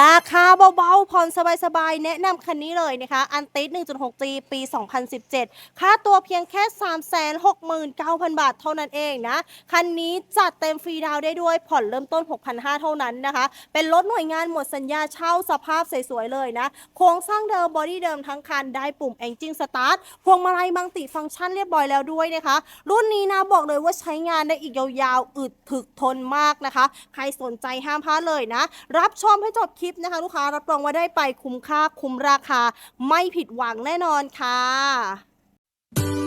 ราคาเบาๆ ผ่อนสบายๆ แนะนำคันนี้เลยนะคะ อันติส 1.6G ปี 2017 ค่าตัวเพียงแค่ 369,000 บาทเท่านั้นเองนะ คันนี้จัดเต็มฟรีดาวได้ด้วย ผ่อนเริ่มต้น 6,500 เท่านั้นนะคะ เป็นรถหน่วยงานหมดสัญญาเช่าสภาพสวยๆ เลยนะ โครงสร้างเดิมบอดี้เดิมทั้งคัน ได้ปุ่ม Engine Start พวงมาลัยมังติฟังก์ชันเรียบร้อยแล้วด้วยนะคะ รุ่นนี้นะบอกเลยว่าใช้งานได้อีกยาวๆ อึดถึกทนมากนะคะ ใครสนใจห้ามพลาดเลยนะ รับชมให้จบคลิปนะคะ ลูกค้ารับรองว่าได้ไปคุ้มค่าคุ้มราคาไม่ผิดหวังแน่นอนค่ะ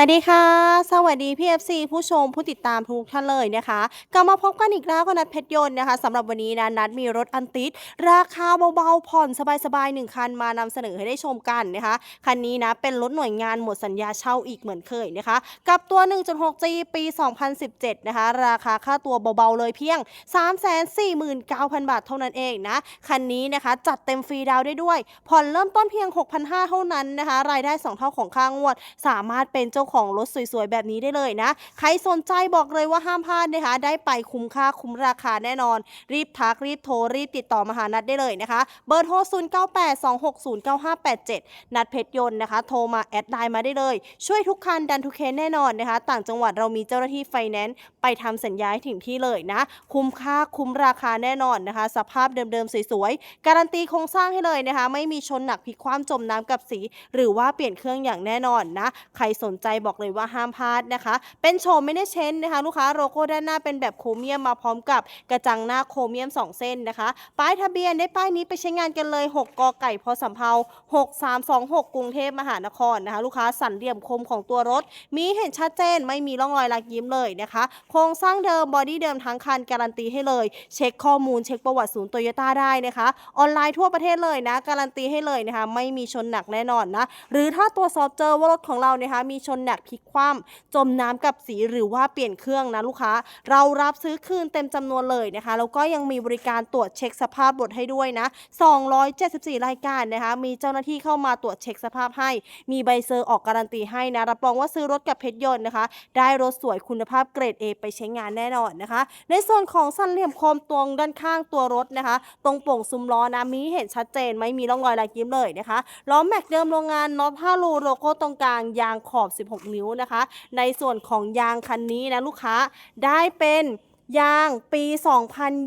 วัสดีค่ะ สวัสดีพี่ FC ผู้ชมผู้ติดตามทุกท่านเลยนะคะกลับมาพบกันอีกแล้วกับนัดเพชรยนต์นะคะสำหรับวันนี้นะนัดมีรถอันติด ราคาเบาๆผ่อนสบายๆหนึ่งคันมานำเสนอให้ได้ชมกันนะคะคันนี้นะเป็นรถหน่วยงานหมดสัญญาเช่าอีกเหมือนเคยนะคะ กับตัว 1.6G ปี 2017 นะคะ ราคาค่าตัวเบาๆเลยเพียง 349,000 บาทเท่านั้นเองนะคันนี้นะคะจัดเต็มฟรีดาวได้ด้วย ผ่อนเริ่มต้นเพียง 6,500 เท่านั้นนะคะ รายได้ 2 เท่าของค่างวด สามารถเป็นเจ้าของรถสวยๆ แบบนี้ได้เลยนะ ใครสนใจบอกเลยว่าห้ามพลาดนะคะ ได้ไปคุ้มค่าคุ้มราคาแน่นอน รีบทักรีบโทรรีบติดต่อมาหานัดได้เลยนะคะ เบอร์โทร 0982609587 นัดเพชรยนต์นะคะ โทรมาแอดไลน์มาได้เลย ช่วยทุกคันดันทุกเคสแน่นอนนะคะ ต่างจังหวัดเรามีเจ้าหน้าที่ไฟแนนซ์ไปทำสัญญาให้ถึงที่เลยนะ คุ้มค่าคุ้มราคาแน่นอนนะคะ สภาพเดิมๆสวยๆการันตีโครงสร้างให้เลยนะคะ ไม่มีชนหนักพลิกคว่ำจมน้ำกับสี หรือว่าเปลี่ยนเครื่องอย่างแน่นอนนะ ใครสนใจบอกเลยว่าห้ามพลาดนะคะ เป็นโชว์ไม่ได้เช้นนะคะลูกค้าโลโก้ด้านหน้าเป็นแบบโครเมียมมาพร้อมกับกระจังหน้าโครเมียม 2 เส้นนะคะ ป้ายทะเบียนได้ป้ายนี้ไปใช้งานกันเลย 6กอไก่พอสำเภา6326 กรุงเทพมหานครนะคะ ลูกค้าสันเหลี่ยมคมของตัวรถ มีเห็นชัดเจนไม่มีร่องรอยลักยิ้มเลยนะคะ โครงสร้างเดิมบอดี้เดิมทั้งคันการันตีให้เลย เช็คข้อมูลเช็คประวัติศูนย์โตโยต้าได้นะคะ ออนไลน์ทั่วประเทศเลยนะ การันตีให้เลยนะคะ ไม่มีชนหนักแน่นอนนะ หรือถ้าตรวสอบเจอว่ารถของเรานะคะมีชนหนักพลิกคว่ำจมน้ำกับสีหรือว่าเปลี่ยนเครื่องนะลูกค้า เรารับซื้อคืนเต็มจำนวนเลยนะคะแล้วก็ยังมีบริการตรวจเช็คสภาพรถให้ด้วยนะ 274 รายการนะคะมีเจ้าหน้าที่เข้ามาตรวจเช็คสภาพให้ มีใบเซอร์ออกการันตีให้นะรับรองว่าซื้อรถกับเพชรยนต์นะคะ ได้รถสวยคุณภาพเกรด A ไปใช้งานแน่นอนนะคะ ในส่วนของสันเหลี่ยมคมตรงด้านข้างตัวรถนะคะ ตรงโป่งซุ้มล้อนะมีเห็นชัดเจนไม่มีร่องรอยลายยิ้มเลยนะคะล้อแม็กเดิมโรงงานน็อต5รูโลโก้ตรงกลางยางขอบ16 นิ้วนะคะ ในส่วนของยางคันนี้นะลูกค้าได้เป็น ยางปี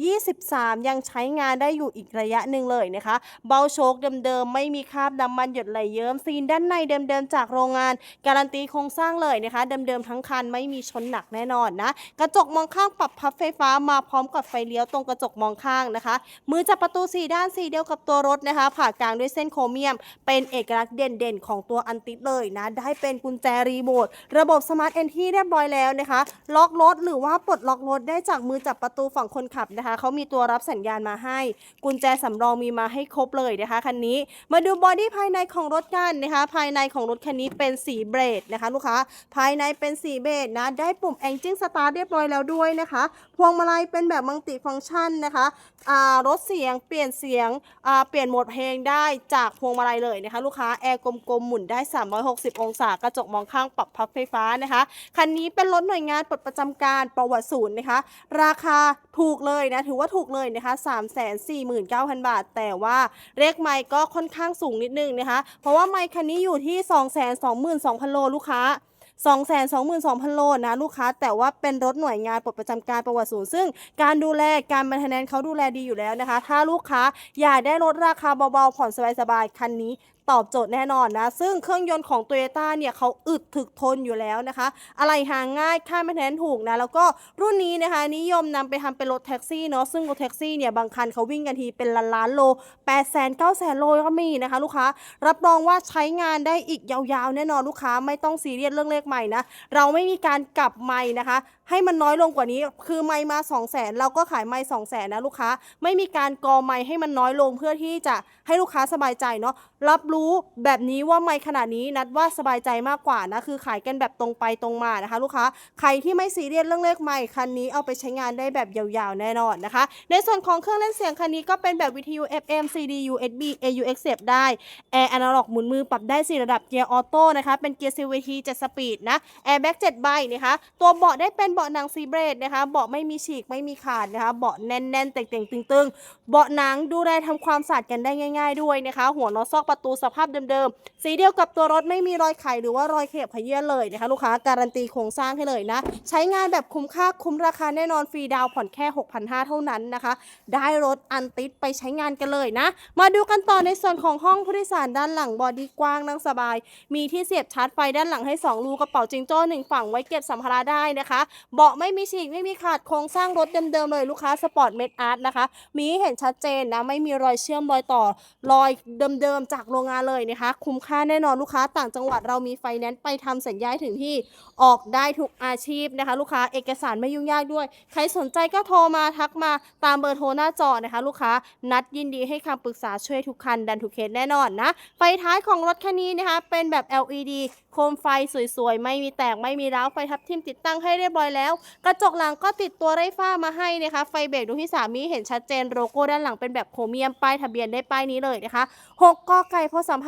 2023 ยังใช้งานได้อยู่อีกระยะหนึ่งเลยนะคะ เบาโชคเดิมๆ ไม่มีคราบน้ำมันหยดไหลเยิ้มซีนด้านในเดิมๆ จากโรงงาน การันตีโครงสร้างเลยนะคะเดิมๆทั้งคันไม่มีชนหนักแน่นอนนะ กระจกมองข้างปรับพับไฟฟ้ามาพร้อมกับไฟเลี้ยวตรงกระจกมองข้างนะคะ มือจับประตูสีด้านสีเดียวกับตัวรถนะคะ ผ่ากลางด้วยเส้นโครเมียม เป็นเอกลักษณ์เด่นๆ ของตัวอันติดเลยนะ ได้เป็นกุญแจรีโมทระบบสมาร์ทเอนที่เรียบร้อยแล้วนะคะ ล็อกรถหรือว่าปลดล็อกรถได้จากจากมือจับประตูฝั่งคนขับนะคะเขามีตัวรับสัญญาณมาให้ กุญแจสำรองมีมาให้ครบเลยนะคะคันนี้มาดูบอดี้ภายในของรถกันนะคะภายในของรถคันนี้เป็นสีเบรดนะคะลูกค้าภายในเป็นสีเบรดนะได้ปุ่ม Engine Start เรียบร้อยแล้วด้วยนะคะพวงมาลัยเป็นแบบมัลติฟังก์ชันนะคะอ่ารถเสียงเปลี่ยนเสียงอ่าเปลี่ยนโหมดเพลงได้จากพวงมาลัยเลยนะคะลูกค้าแอร์กลมๆหมุนได้ 360 องศากระจกมองข้างปรับพับไฟฟ้านะคะคันนี้เป็นรถหน่วยงานปลดประจำการประวัติศูนย์นะคะราคาถูกเลยนะ ถือว่าถูกเลยนะคะ349,000 บาท แต่ว่าเลขไมค์ก็ค่อนข้างสูงนิดนึงนะคะ เพราะว่าไมค์คันนี้อยู่ที่ 222,000 โลลูกค้า222,000 โลนะลูกค้า แต่ว่าเป็นรถหน่วยงานปลดประจำการประวัติศูนย์ ซึ่งการดูแลการบรรเทนเขาดูแลดีอยู่แล้วนะคะ ถ้าลูกค้าอยากได้รถราคาเบาๆ ผ่อนสบายๆ คันนี้ ตอบโจทย์แน่นอนนะ ซึ่งเครื่องยนต์ของ t o y ยต้เนี่ยเขาอึดถึกทนอยู่แล้วนะคะ อะไรหาง่ายค่าไม่แทนถูกนะ แล้วก็รุ่นนี้นะคะนิยมนำไปทำเป็นรถแท็กซี่เนาะซึ่งรถแท็กซี่เนี่ยบางคันเขาวิ่งกันทีเป็นล้านล้านโล8 0 0 0 0 9 0 0 0โลก็มีนะคะ ลูกค้ารับรองว่าใช้งานได้อีกยาวๆ แน่นอนลูกค้าไม่ต้องซีเรียสเรื่องเลขใหม่นะเราไม่มีการกลับใหม่นะคะ ให้มันน้อยลงกว่านี้ คือไม่มา2 0 0แสนเราก็ขายไม่2 0 0แสนนะลูกค้า ไม่มีการกอไม่ให้มันน้อยลงเพื่อที่จะให้ลูกค้าสบายใจเนาะ รับรู้แบบนี้ว่าไม่ขนาดนี้นัดว่าสบายใจมากกว่านะ คือขายกันแบบตรงไปตรงมานะคะ ลูกค้า ใครที่ไม่ซีเรียสเรื่องเลขไม่คันนี้เอาไปใช้งานได้แบบยาวๆแน่นอนนะคะ ในส่วนของเครื่องเล่นเสียงคันนี้ก็เป็นแบบวิทยุ FM CD USB AUX เสียบได้แอร์อนาล็อกหมุนมือปรับได้4ระดับเกียร์ออโต้นะคะ เป็นเกียร์ CVT 7สปีดนะแอร์แบ็ก7ใบนะคะ ตัวเบาะได้เป็นเบาาะหนังซีเบรดนะคะ เบาะไม่มีฉีกไม่มีขาดนะคะ เบาะแน่นๆเต่งๆตึงๆ เบาะหนังดูแลทำความสะอาดกันได้ง่าย ๆ ด้วยนะคะ หัวน็อตซอกประตูสภาพเดิมๆ สีเดียวกับตัวรถไม่มีรอยไขหรือว่ารอยเขบขยื่นเลยนะคะ ลูกค้าการันตีโครงสร้างให้เลยนะ ใช้งานแบบคุ้มค่าคุ้มราคาแน่นอนฟรีดาวผ่อนแค่ 6,500 เท่านั้นนะคะ ได้รถอันติดไปใช้งานกันเลยนะ มาดูกันต่อในส่วนของห้องผู้โดยสารด้านหลังบอดี้กว้างนั่งสบาย มีที่เสียบชาร์จไฟด้านหลังให้ 2 รูกระเป๋าจิงโจ้หนึ่งฝั่งไว้เก็บสัมภาระได้นะคะเบาะไม่มีฉีกไม่มีขาดโครงสร้างรถเดิมๆเลยลูกค้าสปอร์ตเมดอาร์ตนะคะ มีให้เห็นชัดเจนนะไม่มีรอยเชื่อมรอยต่อรอยเดิมๆจากโรงงานเลยนะคะ คุ้มค่าแน่นอนลูกค้าต่างจังหวัดเรามีไฟแนนซ์ไปทำสัญญาถึงที่ออกได้ทุกอาชีพนะคะ ลูกค้าเอกสารไม่ยุ่งยากด้วย ใครสนใจก็โทรมาทักมาตามเบอร์โทรหน้าจอนะคะ ลูกค้านัดยินดีให้คำปรึกษาช่วยทุกคันดันทุกเคสแน่นอนนะ ไฟท้ายของรถคันนี้นะคะ เป็นแบบ LED โคมไฟสวยๆ ไม่มีแตกไม่มีร้าวไฟทับทิมติดตั้งให้เรียบร้อยแล้วกระจกหลังก็ติดตัวไร้ฝ้ามาให้นะคะ ไฟเบรกดวงที่3มีเห็นชัดเจนโลโก้ด้านหลังเป็นแบบโครเมียมป้ายทะเบียนได้ป้ายนี้เลยนะคะ6กกไก่พศสาม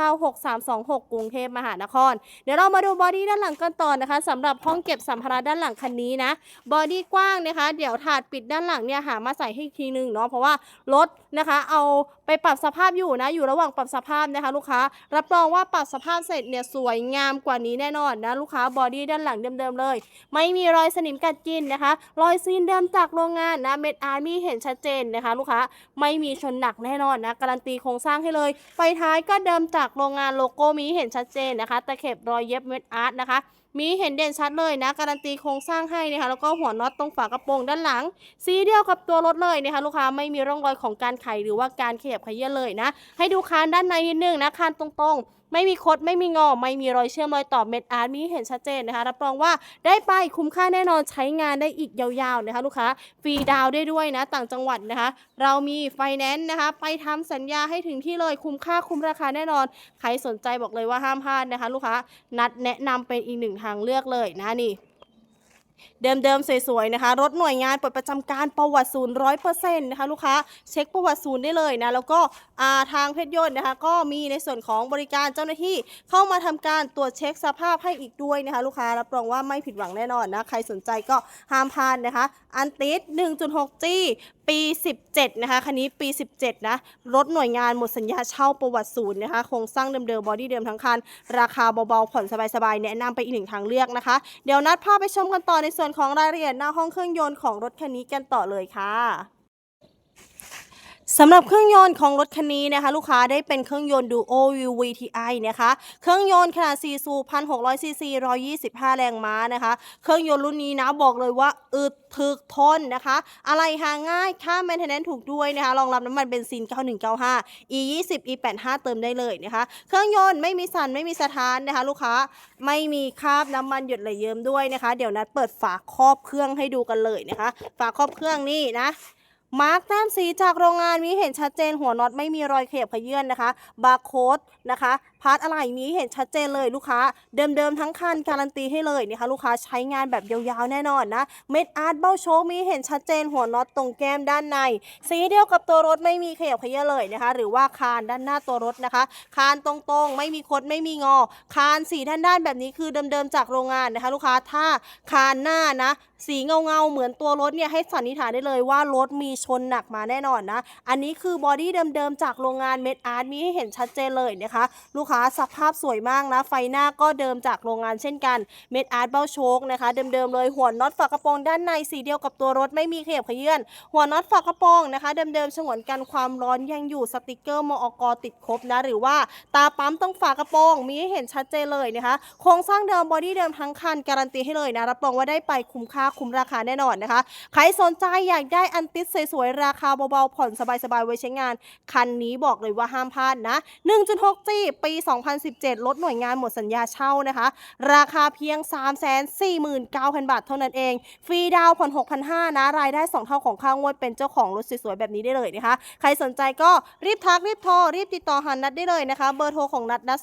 6326 กรุงเทพมหานคร เดี๋ยวเรามาดูบอดี้ด้านหลังกันต่อนะคะสำหรับห้องเก็บสัมภาระด้านหลังคันนี้นะบอดี้กว้างนะคะ เดี๋ยวถาดปิดด้านหลังเนี่ยหามาใส่ให้อีกทีนึงเนาะเพราะว่ารถนะคะเอาไปปรับสภาพอยู่นะ อยู่ระหว่างปรับสภาพนะคะ ลูกค้ารับรองว่าปรับสภาพเสร็จเนี่ยสวยงามกว่านี้แน่นอนนะลูกค้าบอดี้ด้านหลังเดิมๆเลย ไม่มีรอยสนิมกัดกินนะคะ รอยซีนเดิมจากโรงงานนะเม็ดอาร์มี่เห็นชัดเจนนะคะ ลูกค้าไม่มีชนหนักแน่นอนนะการันตีโครงสร้างให้เลย ไฟท้ายก็เดิมจากโรงงานโลโก้มีเห็นชัดเจนนะคะ ตะเข็บรอยเย็บเม็ดอาร์ตนะคะ มีเห็นเด่นชัดเลยนะ การันตีโครงสร้างให้นะคะแล้วก็หัวน็อตตรงฝากระโปรงด้านหลัง สีเดียวกับตัวรถเลยนะคะลูกค้าไม่มีร่องรอยของการไขหรือว่าการขยับเขยื้อนเลยนะ ให้ดูคานด้านในนิดนึงนะคานตรงๆไม่มีคดไม่มีงอ ไม่มีรอยเชื่อมรอยต่อเม็ดอาร์ตมีเห็นชัดเจนนะคะรับรองว่าได้ไปคุ้มค่าแน่นอนใช้งานได้อีกยาวๆนะคะลูกค้าฟรีดาวน์ได้ด้วยนะ ต่างจังหวัดนะคะ เรามีไฟแนนซ์นะคะ ไปทำสัญญาให้ถึงที่เลยคุ้มค่าคุ้มราคาแน่นอน ใครสนใจบอกเลยว่าห้ามพลาดนะคะ ลูกค้านัดแนะนำเป็นอีกหนึ่งทางเลือกเลยนะนี่ เดิมๆสวยๆนะคะ รถหน่วยงานปลดประจำการประวัติศูนย์ร้อยเปอร์เซ็นต์นะคะลูกค้าเช็คประวัติศูนย์ได้เลยนะ แล้วก็ทางเพชรยนต์นะคะ ก็มีในส่วนของบริการเจ้าหน้าที่เข้ามาทำการตรวจเช็คสภาพให้อีกด้วยนะคะ ลูกค้ารับรองว่าไม่ผิดหวังแน่นอนนะ ใครสนใจก็ห้ามพลาดนะคะ อันติส 1.6G ปี 17 นะคะ คันนี้ปี 17 นะ รถหน่วยงานหมดสัญญาเช่าประวัติศูนย์นะคะ โครงสร้างเดิมๆ บอดี้เดิมทั้งคัน ราคาเบาๆ ผ่อนสบายๆ แนะนำไปอีกหนึ่งทางเลือกนะคะ เดี๋ยวนัดพาไปชมกันต่อในส่วนของรายละเอียดหน้าห้องเครื่องยนต์ของรถคันนี้กันต่อเลยค่ะ สำหรับเครื่องยนต์ของรถคันนี้นะคะ ลูกค้าได้เป็นเครื่องยนต์ Duo VTI นะคะ เครื่องยนต์ขนาด 4 สูบ 1,600 ซีซี 125 แรงม้านะคะ เครื่องยนต์รุ่นนี้นะบอกเลยว่าอึดถึกทนนะคะ อะไรหาง่าย ค่า maintenance ถูกด้วยนะคะ รองรับน้ำมันเบนซิน 9195 E 20 E 85 เติมได้เลยนะคะ เครื่องยนต์ไม่มีสันไม่มีสะท้านนะคะ ลูกค้าไม่มีคราบน้ำมันหยดไหลเยิ้มด้วยนะคะ เดี๋ยวนัดเปิดฝาครอบเครื่องให้ดูกันเลยนะคะ ฝาครอบเครื่องนี่นะ มาร์กแต้มสีจากโรงงานมีเห็นชัดเจนหัวน็อตไม่มีรอยเขยบขยื่นนะคะ บาร์โค้ดนะคะ พาร์ทอะไรมีเห็นชัดเจนเลยลูกค้า เดิมๆทั้งคันการันตีให้เลยนะคะลูกค้าใช้งานแบบยาวๆแน่นอนนะเม็ดอาร์ตเบ้าโชคมีเห็นชัดเจนหัวน็อตตรงแก้มด้านใน สีเดียวกับตัวรถไม่มีขยับขยื่เลยนะคะ หรือว่าคานด้านหน้าตัวรถนะคะคานตรงๆ ไม่มีคดไม่มีงอ คานสีด้านด้านๆแบบนี้คือเดิมๆจากโรงงานนะคะ ลูกค้าถ้าคานหน้านะ สีเงาเงาๆเหมือนตัวรถเนี่ยให้สันนิษฐานได้เลยว่ารถมีชนหนักมาแน่นอนนะ อันนี้คือบอดี้เดิมๆจากโรงงานเม็ดอาร์ตมีให้เห็นชัดเจนเลยนะคะ ลูกค้าสภาพสวยมากนะ ไฟหน้าก็เดิมจากโรงงานเช่นกัน เม็ดอาร์ตเบ้าโชคนะคะ เดิมๆเลยหัวน็อตฝากระโปรงด้านในสีเดียวกับตัวรถไม่มีเขยับขยื่นหัวน็อตฝากระโปรงนะคะ เดิมๆฉงวนกันความร้อนยังอยู่สติกเกอร์มอกติดครบนะ หรือว่าตาปั๊มต้องฝากระโปรงมีให้เห็นชัดเจนเลยนะคะ โครงสร้างเดิมบอดี้เดิมทั้งคันการันตีให้เลยนะรับรองว่าได้ไปคุ้มค่าคุ้มราคาแน่นอนนะคะ ใครสนใจอยากได้อันติสสวยๆราคาเบาๆผ่อนสบายๆไว้ใช้งาน คันนี้บอกเลยว่าห้ามพลาดนะ 1.6G ปี2017 ลดหน่วยงานหมดสัญญาเช่านะคะ ราคาเพียง 349,000 บาทเท่านั้นเอง ฟรีดาวผ่อน 6,500 นะ รายได้ 2 เท่าของค่างวดเป็นเจ้าของรถสวยๆ แบบนี้ได้เลยนะคะ ใครสนใจก็รีบทัก รีบโทร รีบติดต่อหานัดได้เลยนะคะ เบอร์โทรของนัดนัด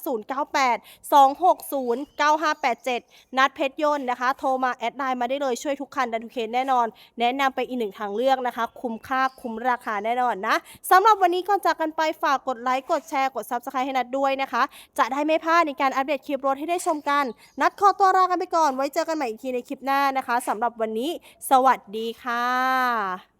098 260 9587 นัดเพชรยนต์นะคะ โทรมาแอดไลน์มาได้เลยช่วยทุกคันดันทุกเคสแน่นอน แนะนำไปอีกหนึ่งทางเลือกนะคะ คุ้มค่าคุ้มราคาแน่นอนนะสำหรับวันนี้ก่อนจากกันไปฝากกดไลค์กดแชร์กด Subscribe ให้นัดด้วยนะคะจะได้ไม่พลาดในการอัปเดตคลิปรถให้ได้ชมกัน นัดขอตัวลากันไปก่อนไว้เจอกันใหม่อีกทีในคลิปหน้านะคะสำหรับวันนี้ สวัสดีค่ะ